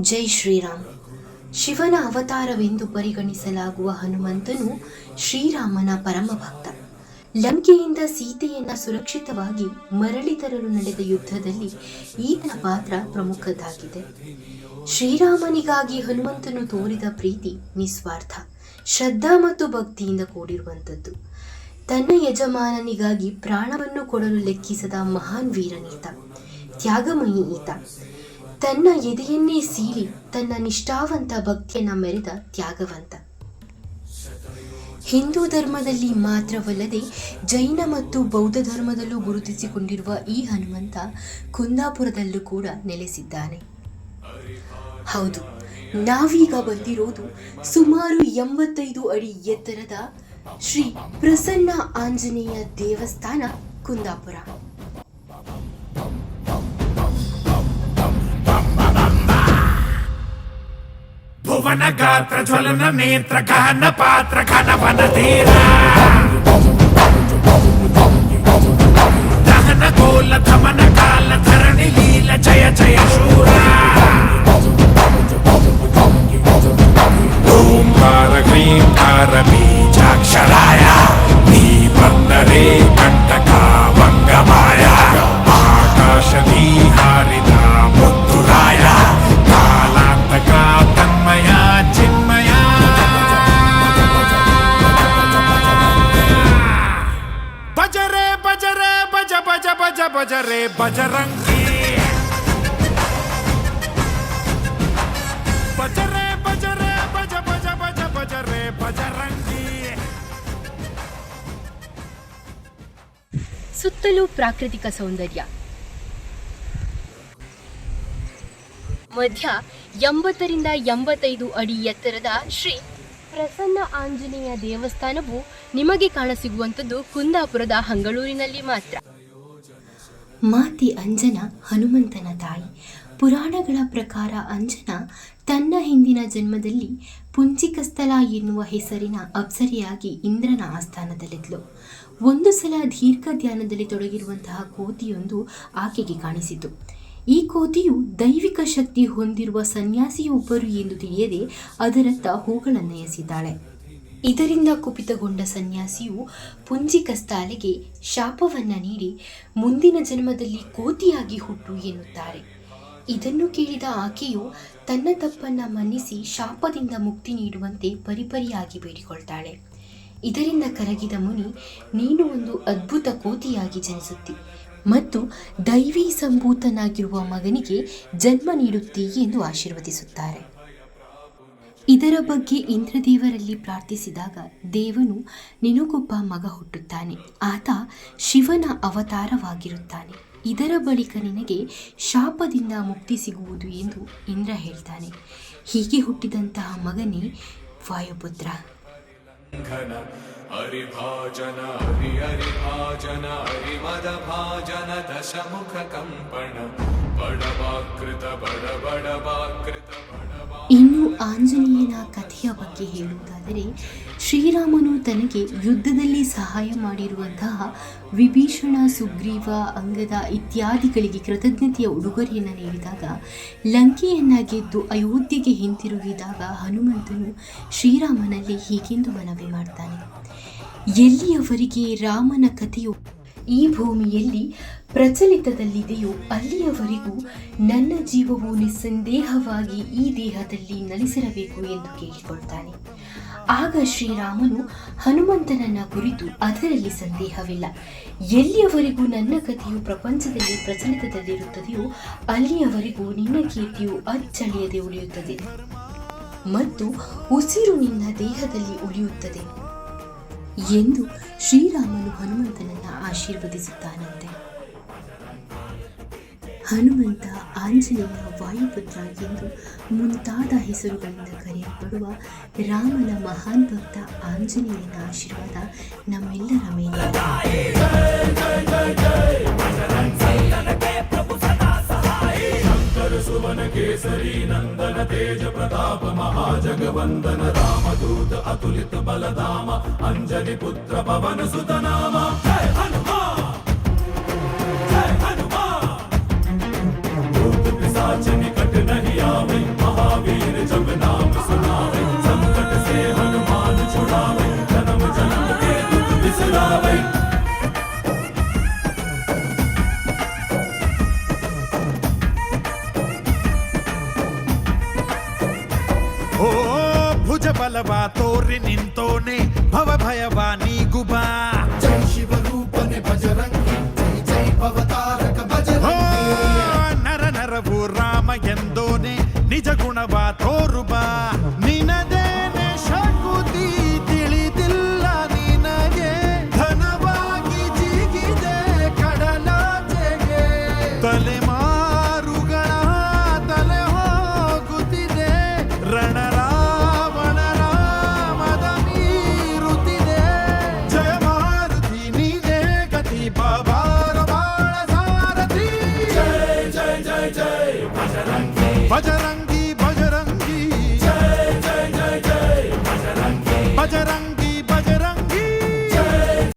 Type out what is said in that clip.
ಜೈ ಶ್ರೀರಾಮ್. ಶಿವನ ಅವತಾರವೆಂದು ಪರಿಗಣಿಸಲಾಗುವ ಹನುಮಂತನು ಶ್ರೀರಾಮನ ಪರಮ ಭಕ್ತ ಲಂಕೆಯಿಂದ ಸೀತೆಯನ್ನ ಸುರಕ್ಷಿತವಾಗಿ ಮರಳಿ ತರಲು ನಡೆದ ಯುದ್ಧದಲ್ಲಿ ಈತನ ಪಾತ್ರ ಪ್ರಮುಖದ್ದಾಗಿದೆ. ಶ್ರೀರಾಮನಿಗಾಗಿ ಹನುಮಂತನು ತೋರಿದ ಪ್ರೀತಿ ನಿಸ್ವಾರ್ಥ, ಶ್ರದ್ಧಾ ಮತ್ತು ಭಕ್ತಿಯಿಂದ ಕೂಡಿರುವಂಥದ್ದು. ತನ್ನ ಯಜಮಾನನಿಗಾಗಿ ಪ್ರಾಣವನ್ನು ಕೊಡಲು ಲೆಕ್ಕಿಸದ ಮಹಾನ್ ವೀರನೀತ, ತ್ಯಾಗಮಯಿ ಈತ. ತನ್ನ ಎದೆಯನ್ನೇ ಸೀಳಿ ತನ್ನ ನಿಷ್ಠಾವಂತ ಭಕ್ತಿಯನ್ನ ಮೆರೆದ ತ್ಯಾಗವಂತ. ಹಿಂದೂ ಧರ್ಮದಲ್ಲಿ ಮಾತ್ರವಲ್ಲದೆ ಜೈನ ಮತ್ತು ಬೌದ್ಧ ಧರ್ಮದಲ್ಲೂ ಗುರುತಿಸಿಕೊಂಡಿರುವ ಈ ಹನುಮಂತ ಕುಂದಾಪುರದಲ್ಲೂ ಕೂಡ ನೆಲೆಸಿದ್ದಾನೆ. ಹೌದು, ನಾವೀಗ ಬಂದಿರೋದು ಸುಮಾರು ಎಂಬತ್ತೈದು ಅಡಿ ಎತ್ತರದ ಶ್ರೀ ಪ್ರಸನ್ನ ಆಂಜನೇಯ ದೇವಸ್ಥಾನ ಕುಂದಾಪುರ. భువన గాత్ర జ్వలన నేత్ర ఘన పాత్ర ఘన వన తీరా. దహన గోల ధమన కాల ధరణి లీల జయ జయ శూరా. ఓం నీ బందరే ಬಜ ಬಜರೆ ಬಜರಂಗಿ. ಬಜರೆ, ಬಜ ಬಜ ಬಜ, ಬಜರೆ ಬಜರಂಗಿ. ಸುತ್ತಲೂ ಪ್ರಾಕೃತಿಕ ಸೌಂದರ್ಯ. ಮಧ್ಯ ಎಂಬತ್ತರಿಂದ ಎಂಬತ್ತೈದು ಅಡಿ ಎತ್ತರದ ಶ್ರೀ ಪ್ರಸನ್ನ ಆಂಜನೇಯ ದೇವಸ್ಥಾನವು ನಿಮಗೆ ಕಾಣಸಿಗುವಂಥದ್ದು ಕುಂದಾಪುರದ ಹಂಗಳೂರಿನಲ್ಲಿ ಮಾತ್ರ. ಮಾತಿ ಅಂಜನ ಹನುಮಂತನ ತಾಯಿ. ಪುರಾಣಗಳ ಪ್ರಕಾರ ಅಂಜನ ತನ್ನ ಹಿಂದಿನ ಜನ್ಮದಲ್ಲಿ ಪುಂಚಿಕಸ್ಥಲ ಎನ್ನುವ ಹೆಸರಿನ ಅಪ್ಸರಿಯಾಗಿ ಇಂದ್ರನ ಆಸ್ಥಾನದಲ್ಲಿದ್ಲು. ಒಂದು ಸಲ ದೀರ್ಘ ಧ್ಯಾನದಲ್ಲಿ ತೊಡಗಿರುವಂತಹ ಕೋತಿಯೊಂದು ಆಕೆಗೆ ಕಾಣಿಸಿತು. ಈ ಕೋತಿಯು ದೈವಿಕ ಶಕ್ತಿ ಹೊಂದಿರುವ ಸನ್ಯಾಸಿಯೊಬ್ಬರು ಎಂದು ತಿಳಿಯದೆ ಅದರತ್ತ ಹೂಗಳನ್ನು ಎಸೆದಿದ್ದಾಳೆ ಇದರಿಂದ ಕುಪಿತಗೊಂಡ ಸನ್ಯಾಸಿಯು ಪುಂಜಿಕಸ್ತಾಲೆಗೆ ಶಾಪವನ್ನ ನೀಡಿ ಮುಂದಿನ ಜನ್ಮದಲ್ಲಿ ಕೋತಿಯಾಗಿ ಹುಟ್ಟು ಎನ್ನುತ್ತಾರೆ. ಇದನ್ನು ಕೇಳಿದ ಆಕೆಯು ತನ್ನ ತಪ್ಪನ್ನ ಮನ್ನಿಸಿ ಶಾಪದಿಂದ ಮುಕ್ತಿ ನೀಡುವಂತೆ ಪರಿಪರಿಯಾಗಿ ಬೇಡಿಕೊಳ್ತಾಳೆ. ಇದರಿಂದ ಕರಗಿದ ಮುನಿ, ನೀನು ಒಂದು ಅದ್ಭುತ ಕೋತಿಯಾಗಿ ಜನಿಸುತ್ತಿ ಮತ್ತು ದೈವಿ ಸಂಭೂತನಾಗಿರುವ ಮಗನಿಗೆ ಜನ್ಮ ನೀಡುತ್ತಿ ಎಂದು ಆಶೀರ್ವದಿಸುತ್ತಾರೆ. ಇದರ ಬಗ್ಗೆ ಇಂದ್ರದೇವರಲ್ಲಿ ಪ್ರಾರ್ಥಿಸಿದಾಗ ದೇವನು ನಿನಗೊಬ್ಬ ಮಗ ಹುಟ್ಟುತ್ತಾನೆ. ಆತ ಶಿವನ ಅವತಾರವಾಗಿರುತ್ತಾನೆ. ಇದರ ಬಳಿಕ ನಿನಗೆ ಶಾಪದಿಂದ ಮುಕ್ತಿ ಸಿಗುವುದು ಎಂದು ಇಂದ್ರ ಹೇಳ್ತಾನೆ. ಹೀಗೆ ಹುಟ್ಟಿದಂತಹ ಮಗನೇ ವಾಯುಪುತ್ರ. ಹರಿಭಾಜನ, ಹರಿ ಹರಿಭಾಜನ, ಹರಿಮದ ಭಾಜನ, ದಶಮುಖ ಕಂಪಣ ಬಡವಾಕೃತ ಬಡ ಇನ್ನು ಆಂಜನೇಯನ ಕಥೆಯ ಬಗ್ಗೆ ಹೇಳುವುದಾದರೆ, ಶ್ರೀರಾಮನು ತನಗೆ ಯುದ್ಧದಲ್ಲಿ ಸಹಾಯ ಮಾಡಿರುವಂತಹ ವಿಭೀಷಣ, ಸುಗ್ರೀವ, ಅಂಗದ ಇತ್ಯಾದಿಗಳಿಗೆ ಕೃತಜ್ಞತೆಯ ಉಡುಗೊರೆಯನ್ನು ನೀಡಿದಾಗ, ಲಂಕೆಯನ್ನ ಗೆದ್ದು ಅಯೋಧ್ಯೆಗೆ ಹಿಂತಿರುಗಿದಾಗ ಹನುಮಂತನು ಶ್ರೀರಾಮನಲ್ಲಿ ಹೀಗೆಂದು ಮನವಿ ಮಾಡ್ತಾನೆ. ಎಲ್ಲಿಯವರಿಗೆ ರಾಮನ ಕಥೆಯು ಈ ಭೂಮಿಯಲ್ಲಿ ಪ್ರಚಲಿತದಲ್ಲಿದೆಯೋ ಅಲ್ಲಿಯವರೆಗೂ ನನ್ನ ಜೀವವು ನಿಸ್ಸಂದೇಹವಾಗಿ ಈ ದೇಹದಲ್ಲಿ ನಲಿಸಿರಬೇಕು ಎಂದು ಕೇಳಿಕೊಳ್ತಾನೆ. ಆಗ ಶ್ರೀರಾಮನು ಹನುಮಂತನನ್ನ ಕುರಿತು ಅದರಲ್ಲಿ ಸಂದೇಹವಿಲ್ಲ. ಎಲ್ಲಿಯವರೆಗೂ ನನ್ನ ಕಥೆಯು ಪ್ರಪಂಚದಲ್ಲಿ ಪ್ರಚಲಿತದಲ್ಲಿರುತ್ತದೆಯೋ ಅಲ್ಲಿಯವರೆಗೂ ನಿನ್ನ ಕೀರ್ತಿಯು ಅಚ್ಚಳಿಯದೆ ಉಳಿಯುತ್ತದೆ. ಮತ್ತು ಉಸಿರು ನಿನ್ನ ದೇಹದಲ್ಲಿ ಉಳಿಯುತ್ತದೆ ಎಂದು ಶ್ರೀರಾಮನು ಹನುಮಂತನನ್ನ ಆಶೀರ್ವದಿಸುತ್ತಾನಂತೆ ಹನುಮಂತ, ಆಂಜನೇಯ, ವಾಯುಪುತ್ರ ಎಂದು ಮುಂತಾದ ಹೆಸರುಗಳಿಂದ ಕರೆಯಲ್ಪಡುವ ರಾಮನ ಮಹಾನ್ ಭಕ್ತ ಆಂಜನೇಯನ ಆಶೀರ್ವಾದ ನಮ್ಮೆಲ್ಲರ ಮೇಲೆ. ಸುವನ ಕೇಸರಿ ನಂದನ ತೇಜ ಪ್ರತಾಪ ಮಹಾಜಗವಂದನ ರಾಮದೂತ ಅತುಲಿತ ಬಲಧಾಮ ಅಂಜನಿ ಪುತ್ರ ಪವನ ಸುತನಾಮ ಬಲವ ತೋರಿ ನಿಂತೋನೆ ಭವ ಭಯವ Vaya